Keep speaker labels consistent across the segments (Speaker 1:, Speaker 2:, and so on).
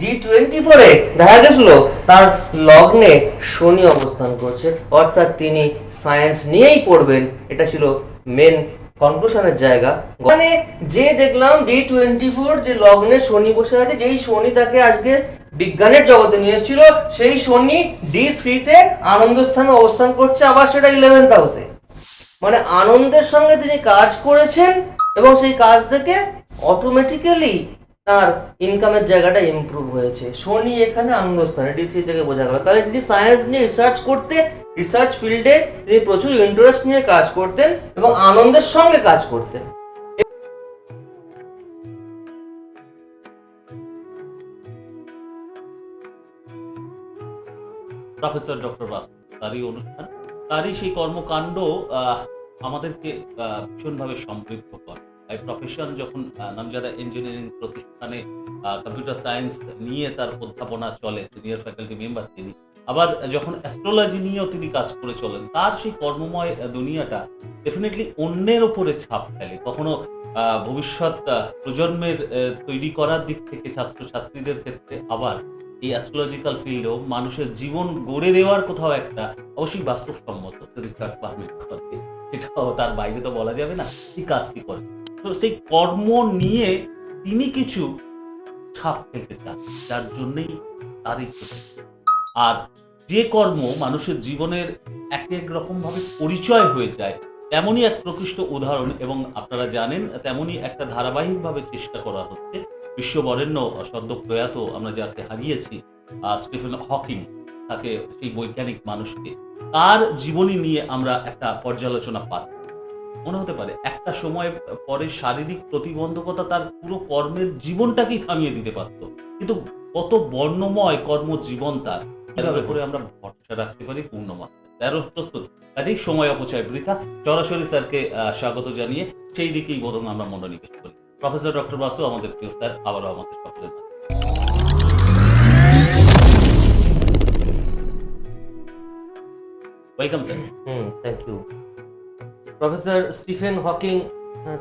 Speaker 1: D twenty ফোরে দেখা গেছিল তার লগ্নে শনি অবস্থান করছে, অর্থাৎ তিনি সায়েন্স নিয়েই পড়বেন। এটা ছিল মেন কনক্লুশনের জায়গা। মানে যে দেখলাম ডি টোয়েন্টি ফোর যে লগ্নে শনি বসে আছে, যেই শনি তাকে আজকে বিজ্ঞানের জগতে নিয়ে এসেছিল, সেই শনি ডি থ্রিতে আনন্দ স্থানে অবস্থান করছে, আবার সেটা ইলেভেন্থ হাউসে মানে আনন্দের সঙ্গে তিনি কাজ করেছেন এবং সেই কাজ থেকে অটোমেটিক্যালি তার ইনকামের জায়গাটা ইমপ্রুভ হয়েছে। শনি এখানে আনন্দস্থানে ডি থ্রি থেকে বোঝা গেল। তাহলে তিনি সায়েন্স নিয়ে রিসার্চ করতে রিসার্চ ফিল্ডে তিনি প্রচুর ইন্টারেস্ট নিয়ে কাজ করতেন এবং আনন্দের সঙ্গে কাজ করতেন।
Speaker 2: প্রফেসর ডক্টর বাস তারই অনুষ্ঠান। তারই সেই কর্মকাণ্ড আমাদেরকে ভীষণভাবে সমৃদ্ধ করে। প্রফেশন যখন নামজাদা ইঞ্জিনিয়ারিং প্রতিষ্ঠানে কম্পিউটার সায়েন্স নিয়ে তার অধ্যাপনা চলে সিনিয়র ফ্যাকাল্টি মেম্বার তিনি। আবার যখন অ্যাস্ট্রোলজি নিয়েও তিনি কাজ করে চলেন, তার সেই কর্মময় দুনিয়াটা ডেফিনেটলি অন্যের ওপরে ছাপ ফেলে। কখনো ভবিষ্যৎ প্রজন্মের তৈরি করার দিক থেকে ছাত্রছাত্রীদের ক্ষেত্রে আবার এই অ্যাস্ট্রোলজিক্যাল ফিল্ডেও মানুষের জীবন গড়ে দেওয়ার কোথাও একটা অবশ্যই বাস্তবসম্মত সেটাও তার বাইরে তো বলা যাবে না, কি কাজ কি করে। তো সেই কর্ম নিয়ে তিনি কিছু ছাপ ফেলতে চান, যার জন্যই তার আর যে কর্ম মানুষের জীবনের এক এক রকম ভাবে পরিচয় হয়ে যায়, তেমনই এক প্রকৃষ্ট উদাহরণ এবং আপনারা জানেন তেমনই একটা ধারাবাহিকভাবে চেষ্টা করা হচ্ছে। বিশ্ববরেণ্য সদ্য প্রয়াত আমরা যাকে হারিয়েছি স্টিফেন হকিং, তাকে সেই বৈজ্ঞানিক মানুষকে। তার জীবনী নিয়ে আমরা একটা পর্যালোচনা পাচ্ছি। মনে হতে পারে, একটা সময় পরে শারীরিক প্রতিবন্ধকতা তার পুরো কর্মের জীবনটাকেই থামিয়ে দিতে পারতো। কিন্তু কত বর্ণময় কর্মজীবন তার কীভাবে করে আমরা ভরসা রাখতে পারি পূর্ণমাত্রা তেরো প্রস্তুত। কাজেই সময় অপচয় বৃথা। সরাসরি স্যারকে স্বাগত জানিয়ে সেই দিকেই বরং আমরা মনোনিবেশ করি। প্রফেসর ডক্টর বাসু, আমাদের প্রিয় স্যার, আবারও আমাদের সকলের। Welcome sir
Speaker 1: hmm thank you professor Stephen Hawking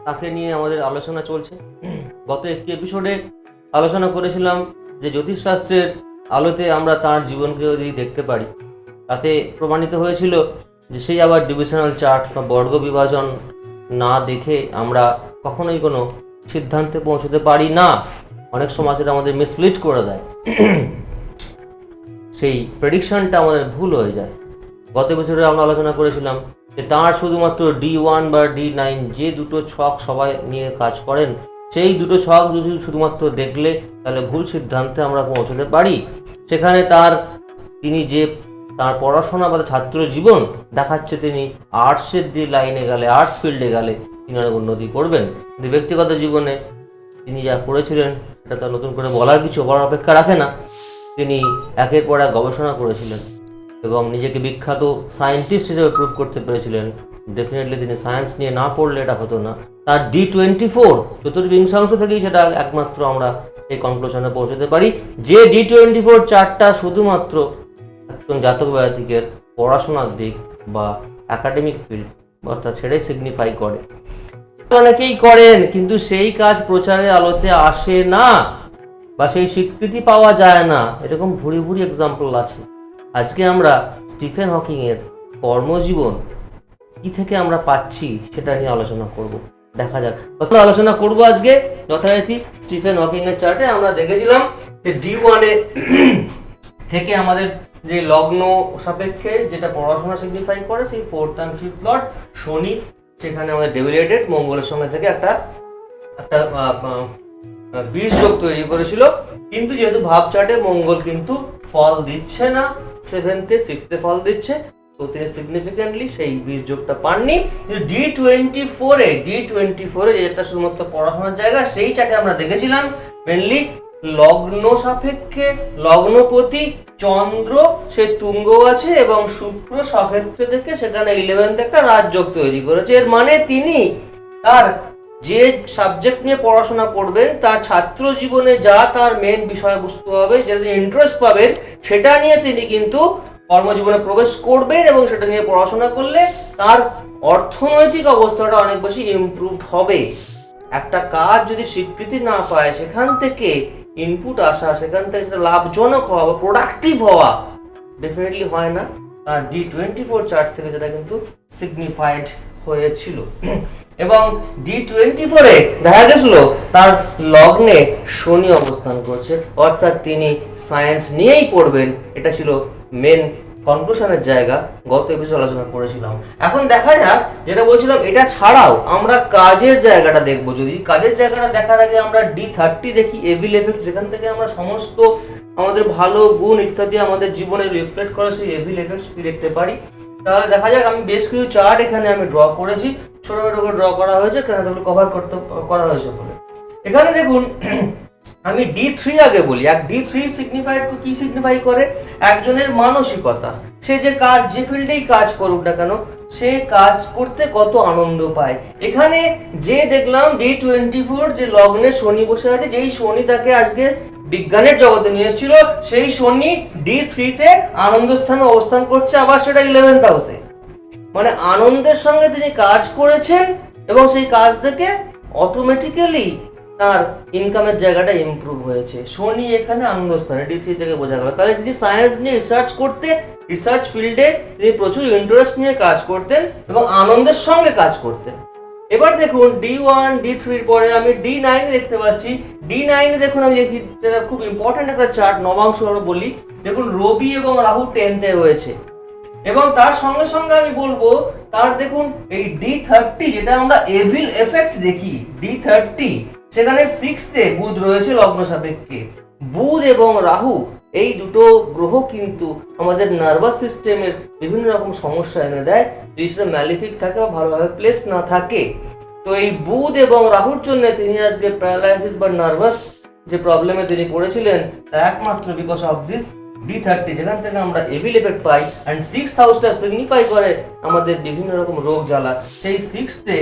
Speaker 1: তাকে নিয়ে আমাদের আলোচনা চলছে। গত একটি এপিসোডে আলোচনা করেছিলাম যে জ্যোতিষশাস্ত্রের আলোতে আমরা তার জীবনকে যদি দেখতে পারি, তাতে প্রমাণিত হয়েছিল যে সেই আবার ডিভিশনাল চার্ট বা বর্গ বিভাজন না দেখে আমরা কখনোই কোনো সিদ্ধান্তে পৌঁছতে পারি না। অনেক সময় সেটা আমাদের মিসলিড করে দেয়। সেই প্রেডিকশনটা আমাদের ভুল হয়ে যায়। গত বছরে আমরা আলোচনা করেছিলাম যে তাঁর শুধুমাত্র ডি ওয়ান বা ডি নাইন যে দুটো ছক সবাই নিয়ে কাজ করেন, সেই দুটো ছক যদি শুধুমাত্র দেখলে তাহলে ভুল সিদ্ধান্তে আমরা পৌঁছতে পারি। সেখানে তার, তিনি যে তার পড়াশোনা বা ছাত্র জীবন দেখাচ্ছে তিনি আর্টসের দিয়ে লাইনে গেলে আর্টস ফিল্ডে গেলে তিনি অনেক উন্নতি করবেন। কিন্তু ব্যক্তিগত জীবনে তিনি যা করেছিলেন, সেটা তার নতুন করে বলার কিছু বলার অপেক্ষা রাখে না। তিনি একের পর এক গবেষণা করেছিলেন। এবং নিজেকে বিখ্যাত সায়েন্টিস্ট হিসেবে প্রুভ করতে পেরেছিলেন। ডেফিনেটলি তিনি সায়েন্স নিয়ে না পড়লে এটা হতো না। তার ডি টোয়েন্টি ফোর চতুর্বিংশাংশ থেকেই সেটা একমাত্র আমরা এই কনক্লুশনে পৌঁছতে পারি যে ডি টোয়েন্টি ফোর চারটা শুধুমাত্র একজন জাতক ব্যক্তিকের পড়াশোনার দিক বা একাডেমিক ফিল্ড অর্থাৎ সেটাই সিগনিফাই করে। অনেকেই করেন, কিন্তু সেই কাজ প্রচারের আলোতে আসে না বা সেই স্বীকৃতি পাওয়া যায় না। এরকম ভুরি ভুরি এক্সাম্পল আছে। আজকে আমরা স্টিফেন হকিংয়ের কর্মজীবন কি থেকে আমরা পাচ্ছি সেটা নিয়ে আলোচনা করব। দেখা যাক। প্রথমে আলোচনা করব আজকে? যথারীতি স্টিফেন হকিংয়ের চার্টে আমরা দেখেছিলাম যে ডি ওয়ানে থেকে আমাদের যে লগ্ন সাপেক্ষে যেটা পড়াশোনা সিগনিফাই করে, সেই fourth and fifth lord Shani, সেখানে আমাদের ডেভিলেটেড মঙ্গলের সঙ্গে থেকে একটা একটা বীজ তৈরি করেছিল। কিন্তু যেহেতু ভাব চার্টে মঙ্গল কিন্তু ফল দিচ্ছে না সেভেন্থে সিক্সথে ফল দিচ্ছে তো তিনি সিগনিফিকেন্টলি সেই বীজ যোগটা পাননি। কিন্তু ডি টোয়েন্টি ফোরে ডি টোয়েন্টি ফোরে যেটা শুধুমাত্র পড়াশোনার জায়গা সেই চার্টে আমরা দেখেছিলাম। মেনলি লগ্ন সাপেক্ষে লগ্নপতি চন্দ্র, সে তুঙ্গ আছে এবং শুক্র সক্ষেত্র থেকে সেখানে ইলেভেন্থ একটা রাজযোগ তৈরি করেছে। এর মানে তিনি তার যে সাবজেক্ট নিয়ে পড়াশোনা করবেন তার ছাত্র জীবনে যা তার মেন বিষয়বস্তু হবে যেটা ইন্টারেস্ট পাবেন, সেটা নিয়ে তিনি কিন্তু কর্মজীবনে প্রবেশ করবেন এবং সেটা নিয়ে পড়াশোনা করলে তার অর্থনৈতিক অবস্থাটা অনেক বেশি ইমপ্রুভড হবে। একটা কাজ যদি স্বীকৃতি না পায়, সেখান থেকে ইনপুট আসা, সেখান থেকে সেটা লাভজনক হওয়া বা প্রোডাক্টিভ হওয়া ডেফিনেটলি হয় না। আর ডি টোয়েন্টি ফোর চার্ট থেকে সেটা কিন্তু সিগনিফাইড হয়েছিল। এবং ডি টোয়েন্টি ফোরে দেখা গেছিল তার লগ্নে শনি অবস্থান করছে, অর্থাৎ তিনি সায়েন্স নিয়েই পড়বেন। এটা ছিল মেন কনক্লুশনের জায়গা। গত এপিসোড আলোচনা করেছিলাম। এখন দেখা যাক, যেটা বলছিলাম, এটা ছাড়াও আমরা কাজের জায়গাটা দেখব। যদি কাজের জায়গাটা দেখার আগে আমরা ডি থার্টি দেখি এভিল এফেক্ট যেখান থেকে আমরা সমস্ত আমাদের ভালো গুণ ইত্যাদি আমাদের জীবনে রিফ্লেক্ট করে সেই এভিল এফেক্টস দেখতে পারি। তাহলে দেখা যাক, আমি বেশ কিছু চার্ট এখানে আমি ড্র করেছি। ছোট ছোট করে ড্র করা হয়েছে, কেন তাহলে কভার করতে, করা হয়েছে বলে এখানে দেখুন, আমি ডি থ্রি আগে বলি। এক ডি থ্রি সিগনিফাইড কি সিগনিফাই করে? একজনের মানসিকতা। সে যে কাজ, যে ফিল্ডেই কাজ করুক না কেন, সে কাজ করতে কত আনন্দ পায়। এখানে যে দেখলাম ডি টোয়েন্টি ফোর যে লগ্নে শনি বসে আছে, যেই শনি তাকে আজকে বিজ্ঞানের জগতে নিয়ে এসেছিল, সেই শনি ডি থ্রিতে আনন্দ স্থানে অবস্থান করছে, আবার সেটা ইলেভেন্থ হাউসে মানে আনন্দের সঙ্গে তিনি কাজ করেছেন এবং সেই কাজ থেকে অটোমেটিক্যালি তার ইনকামের জায়গাটা ইমপ্রুভ হয়েছে। শনি এখানে আনন্দস্থানে ডি থ্রি থেকে বোঝা গেল। তাহলে তিনি সায়েন্স নিয়ে রিসার্চ করতে রিসার্চ ফিল্ডে তিনি প্রচুর ইন্টারেস্ট নিয়ে কাজ করতেন এবং আনন্দের সঙ্গে কাজ করতেন। এবার দেখুন ডি ওয়ান ডি থ্রির পরে আমি ডি নাইনে দেখতে পাচ্ছি। ডি নাইনে দেখুন আমি দেখি, যেটা খুব ইম্পর্ট্যান্ট একটা চার্ট নবাংশ আরও বলি। দেখুন রবি এবং রাহু টেনতে রয়েছে। এবং তার সঙ্গে সঙ্গে আমি বলব, তার দেখুন এই ডি থার্টি যেটা আমরা এভিল এফেক্ট দেখি ডি থার্টি সেখানে সিক্সতে বুধ রয়েছে লগ্ন সাপেক্ষে। বুধ এবং রাহু এই দুটো গ্রহ কিন্তু আমাদের নার্ভাস সিস্টেমের বিভিন্ন রকম সমস্যা এনে দেয়, যদি সেটা ম্যালিফিক থাকে বা ভালোভাবে প্লেস না থাকে। তো এই বুধ এবং রাহুর জন্য তিনি আজকে প্যারালাইসিস বা নার্ভাস যে প্রবলেমে তিনি পড়েছিলেন, তা একমাত্র because of this D thirty যেখান থেকে আমরা এভিল এফেক্ট পাই। অ্যান্ড সিক্স হাউসটা সিগনিফাই করে আমাদের বিভিন্ন রকম রোগ জ্বালা। সেই সিক্সতে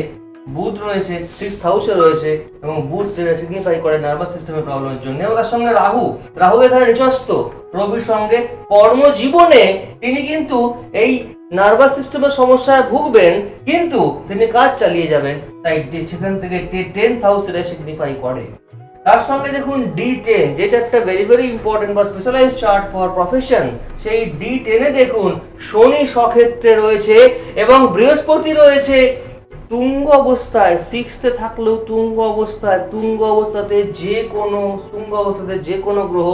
Speaker 1: বুধ রয়েছে সিক্স হাউসে রয়েছে এবং বুধ সেটা সিগনিফাই করে নার্ভাস সিস্টেমের প্রবলেমের জন্য এবং তার সঙ্গে রাহু। রাহু এখানে নিচস্ত রবির সঙ্গে কর্মজীবনে তিনি কিন্তু এই নার্ভাস সিস্টেমের সমস্যায় ভুগবেন, কিন্তু তিনি কাজ চালিয়ে যাবেন। তাই সেখান থেকে টেন্থ হাউস এটা সিগনিফাই করে। তার সঙ্গে দেখুন ডি টেন যেটা একটা ভেরি ভেরি ইম্পর্টেন্ট বা স্পেশালাইজ চার্ট ফর প্রফেশন সেই ডি টেনে দেখুন শনি সক্ষেত্রে রয়েছে এবং বৃহস্পতি রয়েছে। তুঙ্গ অবস্থায় সিক্সতে থাকলেও তুঙ্গ অবস্থায়, তুঙ্গ অবস্থাতে যে কোনো, তুঙ্গ অবস্থাতে যে কোনো গ্রহ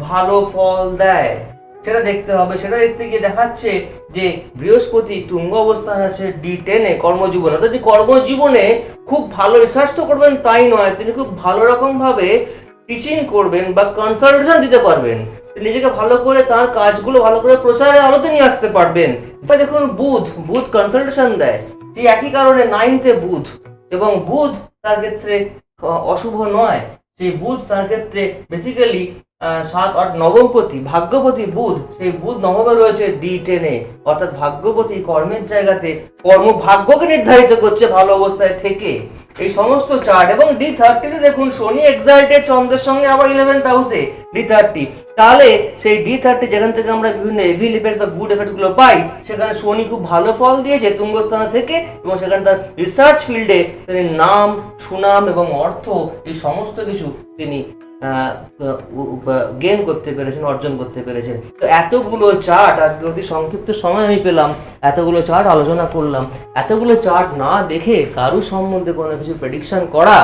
Speaker 1: ভালো ফল দেয়। সেটা দেখতে হবে। সেটা দেখতে গিয়ে দেখাচ্ছে যে বৃহস্পতি তুঙ্গ অবস্থান আছে ডি টেনে কর্মজীবনে। অর্থাৎ কর্মজীবনে খুব ভালো রিসার্চ তো করবেন, তাই নয়। তিনি খুব ভালো রকম ভাবে টিচিং করবেন বা কনসালটেশন দিতে পারবেন। নিজেকে ভালো করে তার কাজগুলো ভালো করে প্রচারে আলোতে নিয়ে আসতে পারবেন। দেখুন, বুধ বুধ কনসালটেশন দেয়। যে একই কারণে নাইনথে বুধ, এবং বুধ তার ক্ষেত্রে অশুভ নয়। সেই বুধ তার ক্ষেত্রে বেসিক্যালি সাত, আট নবমপতি ভাগ্যপতি বুধ, সেই বুধ নবমে রয়েছে ডি টেনে অর্থাৎ ভাগ্যপতি কর্মের জায়গাতে কর্ম ভাগ্যকে নির্ধারিত করছে ভালো অবস্থায় থেকে। এই সমস্ত চার্ট এবং ডি থার্টিতে দেখুন, শনি এক্সাল্টেড চন্দ্রের সঙ্গে আবার ইলেভেন্থ হাউসে ডি থার্টি তাহলে সেই ডি থার্টি যেখান থেকে আমরা বিভিন্ন এভিল এফেক্টস বা গুড এফেক্টসগুলো পাই, সেখানে শনি খুব ভালো ফল দিয়েছে তুঙ্গস্থানে থেকে এবং সেখানে তার রিসার্চ ফিল্ডে তিনি নাম, সুনাম এবং অর্থ এই সমস্ত কিছু তিনি গেন করতে পেরেছেন, অর্জন করতে পেরেছেন। তো এতগুলো চার্ট আজকে অতি সংক্ষিপ্ত সময় আমি পেলাম, এতগুলো চার্ট আলোচনা করলাম, এতগুলো চার্ট না দেখে কারুর সম্বন্ধে কোনো কিছু প্রেডিকশন করা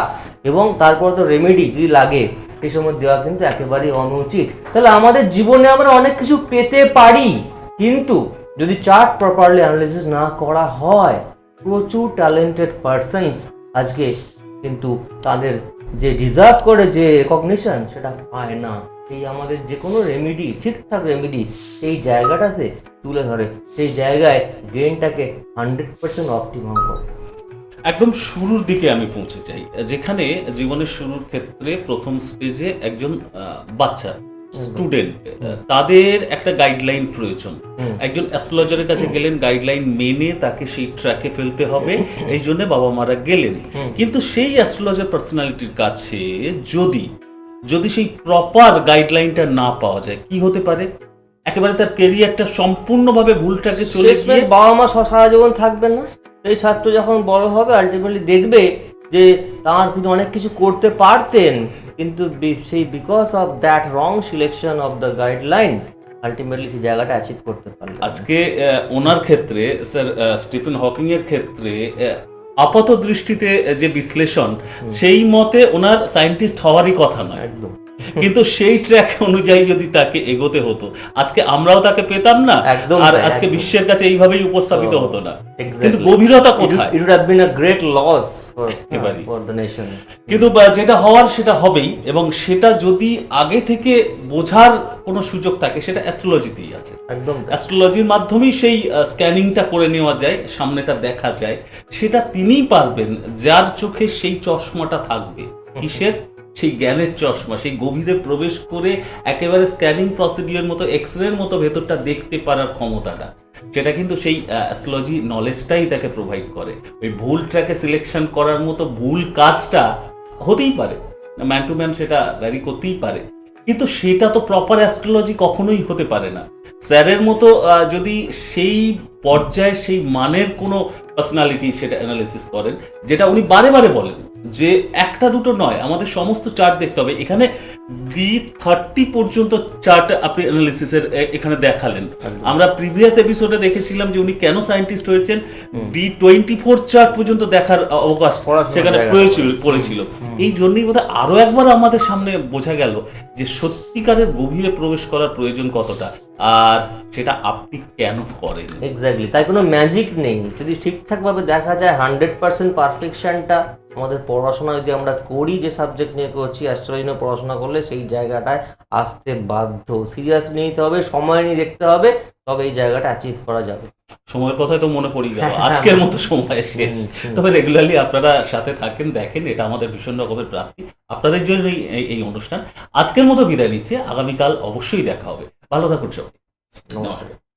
Speaker 1: এবং তারপর তো রেমেডি যদি লাগে এই সময় দেওয়া কিন্তু একেবারেই অনুচিত। তাহলে আমাদের জীবনে আমরা অনেক কিছু পেতে পারি, কিন্তু যদি চার্ট প্রপারলি অ্যানালিসিস না করা হয়, প্রচুর ট্যালেন্টেড পার্সনস আজকে কিন্তু তাদের যে ডিজার্ভ করে যে রেকগনিশন সেটা পায় না। এই আমাদের যে কোনো রেমিডি ঠিকঠাক রেমিডি এই জায়গাটাতে তুলে ধরে। সেই জায়গায় গেনটাকে হান্ড্রেড পার্সেন্ট অপটিমাম করে।
Speaker 2: একদম শুরুর দিকে আমি পৌঁছে যাই যেখানে জীবনের শুরুর ক্ষেত্রে প্রথম স্টেজে একজন বাচ্চা স্টুডেন্ট তাদের একটা গাইডলাইন প্রয়োজন। একজন অ্যাস্ট্রোলজারের কাছে গেলেন গাইডলাইন মেনে তাকে সেই ট্র্যাকে ফেলতে হবে এই জন্য বাবা মারা গেলেন। কিন্তু সেই অ্যাস্ট্রোলজার পার্সোনালিটির কাছে যদি যদি সেই প্রপার গাইডলাইনটা না পাওয়া যায় কি হতে পারে? একেবারে তার কেরিয়ারটা সম্পূর্ণভাবে ভুল ট্র্যাকে চলে গিয়ে
Speaker 1: বাবা মা সারা জীবন থাকবেন না? এই ছাত্র যখন বড় হবে আলটিমেটলি দেখবে যে তার তিনি অনেক কিছু করতে পারতেন। কিন্তু সেই because of that wrong selection of the guideline ultimately সেই জায়গাটা অ্যাচিভ করতে পারলেন
Speaker 2: আজকে ওনার ক্ষেত্রে স্যার স্টিফেন হকিং এর ক্ষেত্রে আপাত দৃষ্টিতে যে বিশ্লেষণ সেই মতে ওনার সায়েন্টিস্ট হওয়ারই কথা নয়।
Speaker 1: একদম।
Speaker 2: কিন্তু সেই ট্র্যাক অনুযায়ী যদি তাকে এগোতে হতো আজকে আমরাও তাকে পেতাম না আর আজকে বিশ্বের কাছে এইভাবেই উপস্থাপিত হতো না। কিন্তু গভীরতা কোথায়?
Speaker 1: It have been a great loss for the nation
Speaker 2: কিন্তু যেটা হওয়ার সেটা হবেই এবং সেটা যদি আগে থেকে বোঝার কোনো সুযোগ থাকে সেটা অ্যাস্ট্রোলজিতেই আছে।
Speaker 1: একদম
Speaker 2: অ্যাস্ট্রোলজির মাধ্যমেই সেই স্ক্যানিংটা করে নেওয়া যায় সামনেটা দেখা যায়। সেটা তিনিই পারবেন যার চোখে সেই চশমাটা থাকবে। কিসের? সেই জ্ঞানের চশমা, সেই গভীরে প্রবেশ করে একেবারে স্ক্যানিং প্রসিডিওর মতো এক্স রের মতো ভেতরটা দেখতে পারার ক্ষমতাটা, সেটা কিন্তু সেই অ্যাস্ট্রোলজি নলেজটাই তাকে প্রোভাইড করে। ওই ভুল ট্র্যাকে সিলেকশন করার মতো ভুল কাজটা হতেই পারে। ম্যান টু ম্যান সেটা ভ্যারি করতেই পারে। কিন্তু সেটা তো প্রপার অ্যাস্ট্রোলজি কখনোই হতে পারে না। স্যারের মতো যদি সেই পর্যায়ে সেই মানের কোনো পার্সোনালিটি সেটা অ্যানালিসিস করেন, যেটা উনি বারে বারে বলেন যে একটা দুটো নয়, আমাদের সমস্ত চার্ট দেখতে হবে। এখানে ডি থার্টি পর্যন্ত চার্ট আপনি অ্যানালিসিসের এখানে দেখালেন। আমরা প্রিভিয়াস এপিসোডে দেখেছিলাম যে উনি কেন সায়েন্টিস্ট হয়েছেন। ডি টোয়েন্টি ফোর চার্ট পর্যন্ত দেখার অবকাশ সেখানে। পড়েছিল পড়েছিল। এই জন্যই বোধহয় আরও একবার আমাদের সামনে বোঝা গেল যে সত্যিকারের গভীরে প্রবেশ করার প্রয়োজন কতটা আর সেটা আপনি কেন করেন?
Speaker 1: এক্স্যাক্টলি তাই কোনো ম্যাজিক নেই। যদি ঠিকঠাকভাবে দেখা যায় হান্ড্রেড পার্সেন্ট পারফেকশনটা আমাদের পড়াশোনা যদি আমরা করি যে সাবজেক্ট নিয়ে করছি অ্যাস্ট্রোলজি নিয়ে পড়াশোনা করলে সেই জায়গাটায় আসতে বাধ্য। সিরিয়াসলি নিতে হবে সময় নিয়ে দেখতে হবে তবে এই জায়গাটা অ্যাচিভ করা যাবে।
Speaker 2: সময়ের কথাই তো মনে পড়ে গেল। আজকের মতো সময় শেষ।
Speaker 1: হুম।
Speaker 2: তবে রেগুলারলি আপনারা সাথে থাকেন দেখেন এটা আমাদের ভীষণ রকমের প্রাপ্তি। আপনাদের জন্য এই এই অনুষ্ঠান। আজকের মতো বিদায় নিচ্ছে। আগামীকাল অবশ্যই দেখা হবে। ভালো থাকুন সবাই।
Speaker 1: নমস্কার।